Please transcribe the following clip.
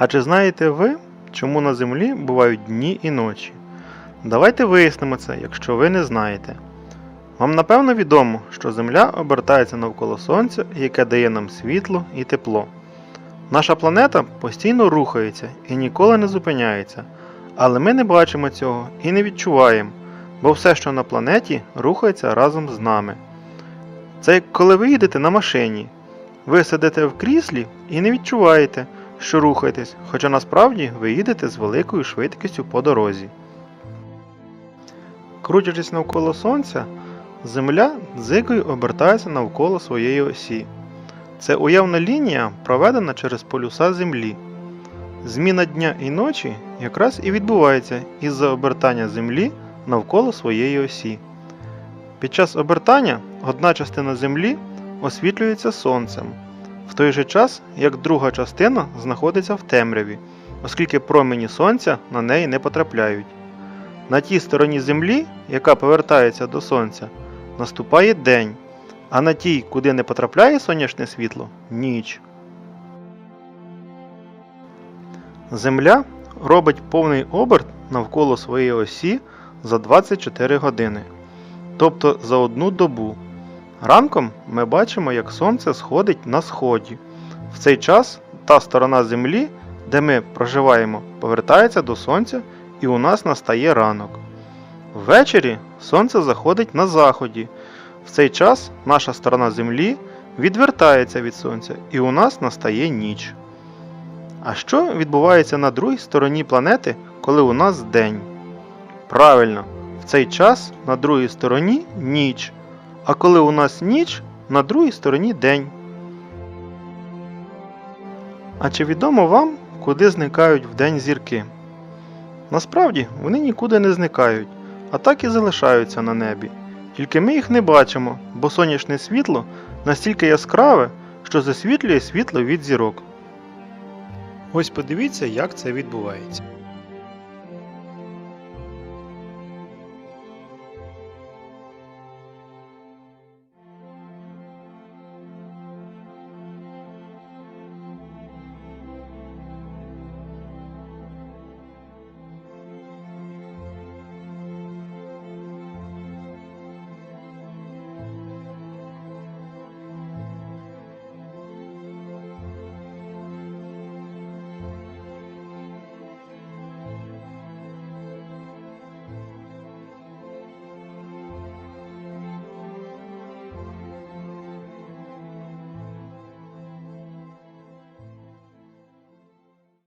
А чи знаєте ви, чому на Землі бувають дні і ночі? Давайте вияснимо це, якщо ви не знаєте. Вам напевно відомо, що Земля обертається навколо Сонця, яке дає нам світло і тепло. Наша планета постійно рухається і ніколи не зупиняється, але ми не бачимо цього і не відчуваємо, бо все, що на планеті, рухається разом з нами. Це як коли ви їдете на машині. Ви сидите в кріслі і не відчуваєте, що рухаєтесь, хоча насправді ви їдете з великою швидкістю по дорозі. Крутячись навколо Сонця, Земля дзигою обертається навколо своєї осі. Це уявна лінія, проведена через полюса Землі. Зміна дня і ночі якраз і відбувається із-за обертання Землі навколо своєї осі. Під час обертання одна частина Землі освітлюється сонцем, в той же час як друга частина знаходиться в темряві, оскільки промені сонця на неї не потрапляють. На тій стороні Землі, яка повертається до сонця, наступає день, а на тій, куди не потрапляє сонячне світло ніч. Земля робить повний оберт навколо своєї осі за 24 години, тобто за одну добу. Ранком ми бачимо, як сонце сходить на сході. В цей час та сторона Землі, де ми проживаємо, повертається до сонця і у нас настає ранок. Ввечері сонце заходить на заході. В цей час наша сторона Землі відвертається від сонця і у нас настає ніч. А що відбувається на другій стороні планети, коли у нас день? Правильно, в цей час на другій стороні ніч, а коли у нас ніч, на другій стороні день. А чи відомо вам, куди зникають вдень зірки? Насправді вони нікуди не зникають, а так і залишаються на небі. Тільки ми їх не бачимо, бо сонячне світло настільки яскраве, що засвітлює світло від зірок. Ось подивіться, як це відбувається.